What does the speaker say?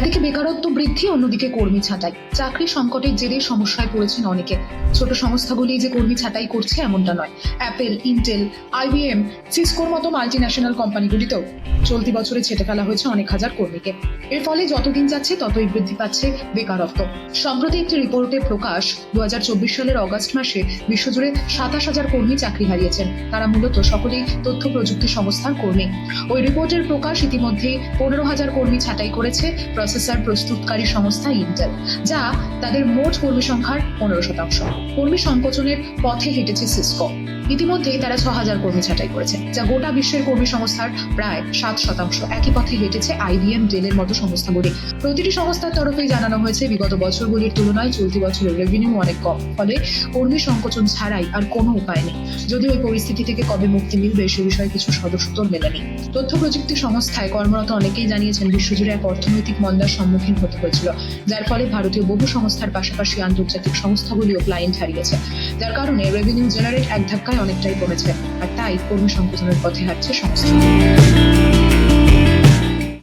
একদিকে বেকারত্ব বৃদ্ধি, অন্যদিকে কর্মী ছাঁটাই। চাকরি সংকটের জেরে সমস্যায় পড়েছেন অনেকে। ছোট সংস্থাগুলি যে কর্মী ছাঁটাই করছে এমনটা নয়। অ্যাপেল ইন্টেল আইবিএম সিসকোর মতো মাল্টি ন্যাশনাল কোম্পানিগুলিতেও চলতি বছরে ছেটে ফেলা হয়েছে অনেক হাজার কর্মীকে। এর ফলে যতদিন যাচ্ছে, ততই বৃদ্ধি পাচ্ছে বেকারত্ব। সম্প্রতি একটি রিপোর্টে প্রকাশ দু হাজার চব্বিশ সালের অগস্ট মাসে বিশ্বজুড়ে সাতাশ হাজার কর্মী চাকরি হারিয়েছেন। তারা মূলত সকলেই তথ্য প্রযুক্তি সংস্থার কর্মী। ওই রিপোর্টের প্রকাশ ইতিমধ্যেই পনেরো হাজার কর্মী ছাঁটাই করেছে প্রসেসর প্রস্তুতকারী সংস্থা ইন্টেল যা তাদের মোট কর্মী সংখ্যার পনেরো শতাংশ। কর্মী সংকোচনের পথে হেঁটেছে সিসকো ইতিমধ্যেই তারা ছ হাজার কর্মী ছাঁটাই করেছে যা গোটা বিশ্বের কর্মী সংস্থার প্রায় সাত শতাংশ। একই পথে হেঁটেছে আইবিএম ডেলের মতো সংস্থাগুলি প্রতিটি সংস্থার তরফেই জানানো হয়েছে, বিগত বছরগুলির তুলনায় চলতি বছরের রেভিনিউ অনেক কম। ফলে কর্মী সংকোচন ছাড়াই আর কোনো উপায় নেই। যদিও এই পরিস্থিতি থেকে কবে মুক্তি মিলবে সে বিষয়ে কিছু সদস্যতর মেলেনি তথ্য প্রযুক্তি সংস্থায় কর্মরত অনেকেই জানিয়েছেন, বিশ্বজুড়ে এক অর্থনৈতিক মন্দার সম্মুখীন হতে হয়েছিল, যার ফলে ভারতীয় বহু সংস্থার পাশাপাশি আন্তর্জাতিক সংস্থাগুলিও ক্লায়েন্ট হারিয়েছে। যার কারণে রেভিনিউ জেনারেট এক ধাক্কায় অনেকটাই কমেছে আর তাই কর্মী সংকোচনের পথে হাঁটছে সংস্থা